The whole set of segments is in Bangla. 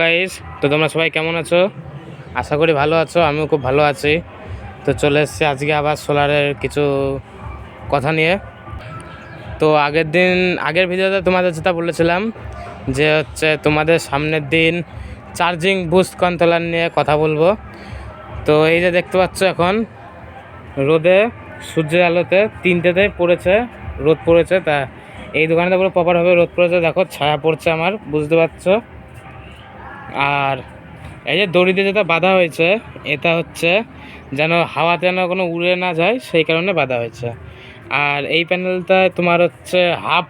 গাইস তো তোমরা সবাই কেমন আছো? আশা করি ভালো আছো, আমিও খুব ভালো আছি। তো চলে এসেছি আজকে আবার সোলারের কিছু কথা নিয়ে। তো আগের দিন, আগের ভিডিওতে তোমাদের যেটা বলেছিলাম, যে হচ্ছে তোমাদের সামনের দিন চার্জিং বুস্ট কন্ট্রোলার নিয়ে কথা বলব। তো এই যে দেখতে পাচ্ছ এখন, রোদে, সূর্যের আলোতে তিনটেতে পড়েছে, রোদ পড়েছে, তা এই দোকানটা পুরো প্রপারভাবে রোদ পড়েছে, দেখো ছায়া পড়ছে আমার, বুঝতে পারছ? আর এই যে দড়িতে যেটা বাঁধা হয়েছে, এটা হচ্ছে যেন হাওয়াতে যেন কোনো উড়ে না যায়, সেই কারণে বাঁধা হয়েছে। আর এই প্যানেলটায় তোমার হচ্ছে হাফ,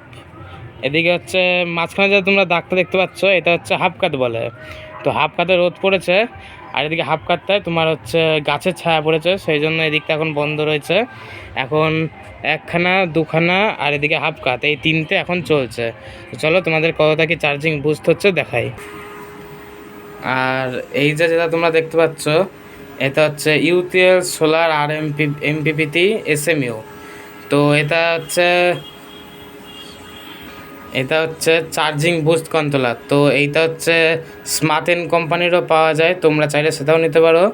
এদিকে হচ্ছে মাঝখানে যে তোমরা দাগটা দেখতে পাচ্ছ, এটা হচ্ছে হাফ কাট বলে। তো হাফ কাটে রোদ পড়েছে, আর এদিকে হাফ কাটটায় তোমার হচ্ছে গাছের ছায়া পড়েছে, সেই জন্য এদিকটা এখন বন্ধ রয়েছে। এখন একখানা, দুখানা, আর এদিকে হাফ কাট, এই তিনটে এখন চলছে। চলো তোমাদের কতটা কি চার্জিং বুস্ট হচ্ছে দেখাই। আর এই যে যেটা তোমরা দেখতে পাচ্ছ, এটা হচ্ছে ইউটিএল, সোলার, আর এমপি এমপিপিটি এসএমইউ। তো এটা হচ্ছে এটা হচ্ছে চার্জিং বুস্ট কন্ট্রোলার। তো এইটা হচ্ছে স্মার্টেন কোম্পানিরও পাওয়া যায়, তোমরা চাইলে সেটাও নিতে পারো।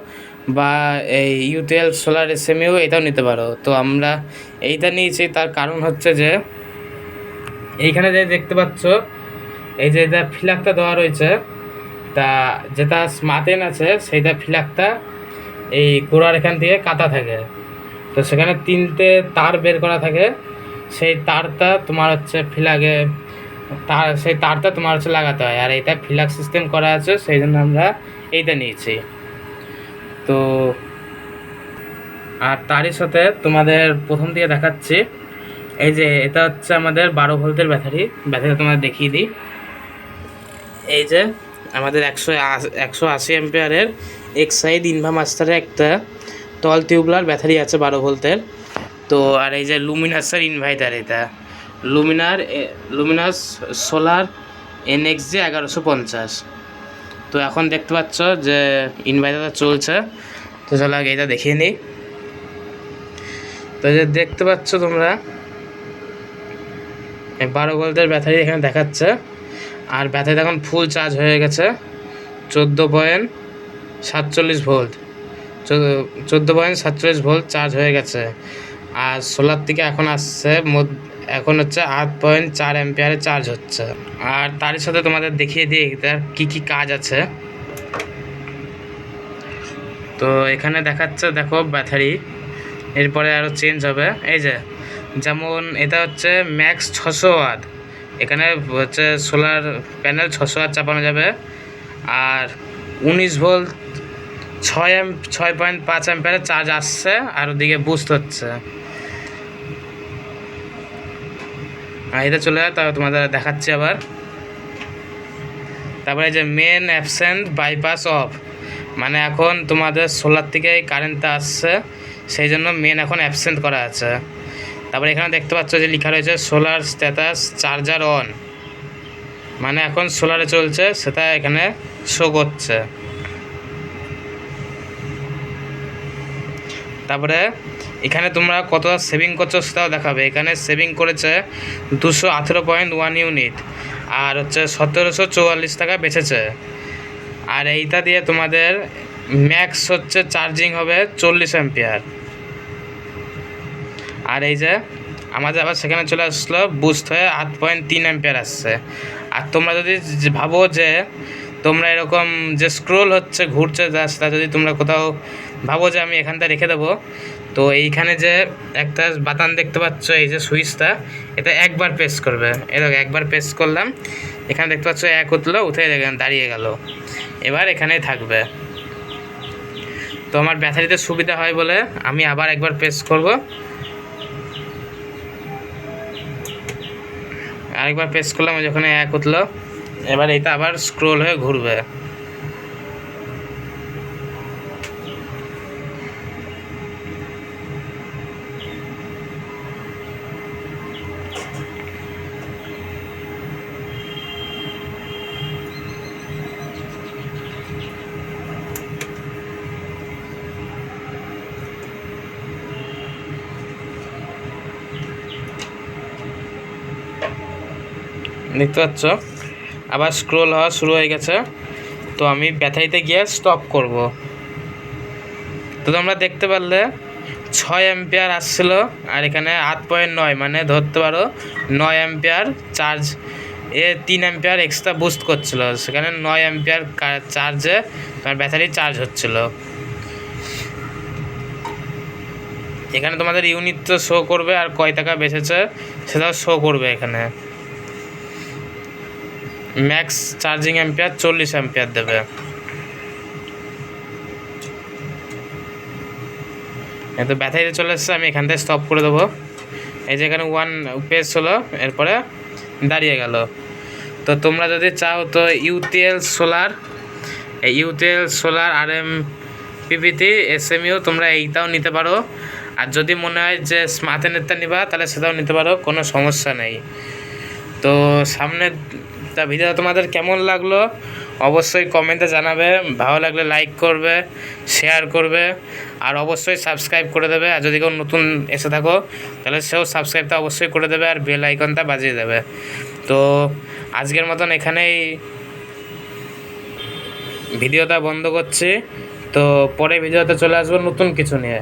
বা এই ইউটিএল, সোলার, এসএমইউ, এটাও নিতে পারো। তো আমরা এইটা নিয়েছি, তার কারণ হচ্ছে যে, এইখানে যে দেখতে পাচ্ছ, এই যে এটা ফ্ল্যাগটা দেওয়া রয়েছে তা যেটা স্মার্টেন আছে, সেইটা ফ্ল্যাগটা এই গোড়ার এখান থেকে কাটা থাকে। তো সেখানে তিনটে তার বের করা থাকে। সেই তারটা তোমার হচ্ছে ফ্ল্যাগে তার, সেই তারটা তোমার হচ্ছে লাগাতে হয়। আর এইটা ফ্ল্যাগ সিস্টেম করা আছে, সেই জন্য আমরা এইটা নিয়েছি। তো, আর তারই সাথে তোমাদের প্রথম থেকে দেখাচ্ছি। এই যে, এটা হচ্ছে আমাদের বারো ভোল্টের ব্যাটারি। ব্যাটারি তোমাদের দেখিয়ে দিই। এই যে আমাদের একশো একশো আশি এম্পিয়ারের এক্সাইড ইনভা মাস্টারের একটা টল টিউবলার ব্যাটারি আছে বারো ভোল্টের। তো আর এই যে লুমিনাসের ইনভাইটার এটা। লুমিনার লুমিনাস সোলার এনএক্স জে এগারোশো পঞ্চাশ। তো এখন দেখতে পাচ্ছ যে ইনভাইটারটা চলছে। তো চলো আগে এটা দেখিয়ে নিই। তো যে দেখতে পাচ্ছ তোমরা বারো ভোল্টের ব্যাটারি এখানে দেখাচ্ছে। আর ব্যাটারিটা এখন ফুল চার্জ হয়ে গেছে। চোদ্দ পয়েন্ট সাতচল্লিশ ভোল্ট চোদ্দ পয়েন্ট সাতচল্লিশ ভোল্ট চার্জ হয়ে গেছে। আর সোলার থেকে এখন আসছে এখন হচ্ছে আট পয়েন্ট চার অ্যাম্পিয়ারে চার্জ হচ্ছে। আর তারই সাথে তোমাদের দেখিয়ে দিই, এটার কী কী কাজ আছে। তো এখানে দেখাচ্ছে, দেখো ব্যাটারি এরপরে আরও চেঞ্জ হবে। এই যে, যেমন এটা হচ্ছে ম্যাক্স ছশো ওয়াট এখানে হচ্ছে সোলার প্যানেল ছশো ওয়াট চাপানো যাবে। আর উনিশ ভোল্ট ছয় এম, ছয় পয়েন্ট পাঁচ অ্যাম্পিয়ারের চার্জ আসছে আর ওদিকে বুস্ট হচ্ছে। আর এটা চলে যায় তবে তোমাদের দেখাচ্ছি আবার। তারপরে যে মেন অ্যাবসেন্ট বাইপাস অফ মানে এখন তোমাদের সোলার থেকে কারেন্টটা আসছে, সেই জন্য মেন এখন অ্যাবসেন্ট করা আছে। তারপরে এখানে দেখতে পাচ্ছ যে লেখা রয়েছে সোলার স্ট্যাটাস চার্জার অন। মানে এখন সোলারে চলছে, সেটা এখানে শো করছে। তারপরে এখানে তোমরা কত সেভিং করছ সেটাও দেখাবে। এখানে সেভিং করেছে দুশো আঠেরো পয়েন্ট ওয়ান ইউনিট আর হচ্ছে সতেরোশো চুয়াল্লিশ টাকা বেঁচেছে। আর এইটা দিয়ে তোমাদের ম্যাক্স হচ্ছে চার্জিং হবে চল্লিশ অ্যাম্পিয়ার আর এই যে, আমাদের আবার সেখানে চলে আসলো বুস্ট হয়ে আট পয়েন্ট তিন অ্যাম্পিয়ার আসছে। আর তোমরা যদি ভাবো যে, তোমরা এরকম যে স্ক্রোল হচ্ছে, ঘুরছে সেটা যদি তোমরা কোথাও ভাবো যে আমি এখানটা রেখে দেবো, তো এইখানে যে একটা বাতান দেখতে পাচ্ছ, এই যে সুইচটা, এটা একবার প্রেস করবে। এরকম একবার প্রেস করলাম, এখানে দেখতে পাচ্ছ এক উঠল, উঠে দাঁড়িয়ে গেল। এবার এখানেই থাকবে। তো আমার ব্যাটারিতে সুবিধা হয় বলে আমি আবার একবার প্রেস করব। আরেকবার প্রেস করলাম যখন এক উঠল এবার এটা আবার স্ক্রোল হয়ে ঘুরবে। দেখতে পাচ্ছ? আবার স্ক্রোল হওয়া শুরু হয়ে গেছে। তো আমি ব্যাটারিতে গিয়ে স্টপ করব। তো তোমরা দেখতে পারলে ছয় অ্যাম্পিয়ার আসছিল আর এখানে আট পয়েন্ট নয় মানে ধরতে পারো নয় অ্যাম্পিয়ার চার্জ এ তিন অ্যাম্পিয়ার এক্সট্রা বুস্ট করছিল। সেখানে নয় অ্যাম্পিয়ার চার্জে তোমার ব্যাটারি চার্জ হচ্ছিল। এখানে তোমাদের ইউনিট তো শো করবে আর কয় টাকা বেঁচেছে সেটাও শো করবে এখানে। ম্যাক্স চার্জিং অ্যাম্পিয়ার চল্লিশ অ্যাম্পিয়ার দেবে। তো ব্যাটারিতে চলে এসছে, আমি এখান থেকে স্টপ করে দেবো। এই যে এখানে ওয়ান পেজ হলো, এরপরে দাঁড়িয়ে গেল। তো তোমরা যদি চাও তো ইউটিএল সোলার এই ইউটিএল সোলার আর এম পিপিটি এস এমইউ তোমরা এইটাও নিতে পারো। আর যদি মনে হয় যে স্মার্ট নেটটা নিবা, তাহলে সেটাও নিতে পারো, কোনো সমস্যা নেই। তো সামনে তা ভিডিও তোমাদের কেমন লাগল? অবশ্যই কমেন্টে জানাবে, ভালো লাগলে লাইক করবে শেয়ার করবে, আর অবশ্যই সাবস্ক্রাইব করে দেবে। আর যদি কেউ নতুন এসে থাকো, তাহলে সেও সাবস্ক্রাইবটা অবশ্যই করে দেবে আর বেল আইকনটা বাজিয়ে দেবে। তো আজকের মতন এখানেই ভিডিওটা বন্ধ করছি। তো পরে ভিডিওতে চলে আসব নতুন কিছু নিয়ে।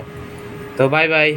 তো বাই বাই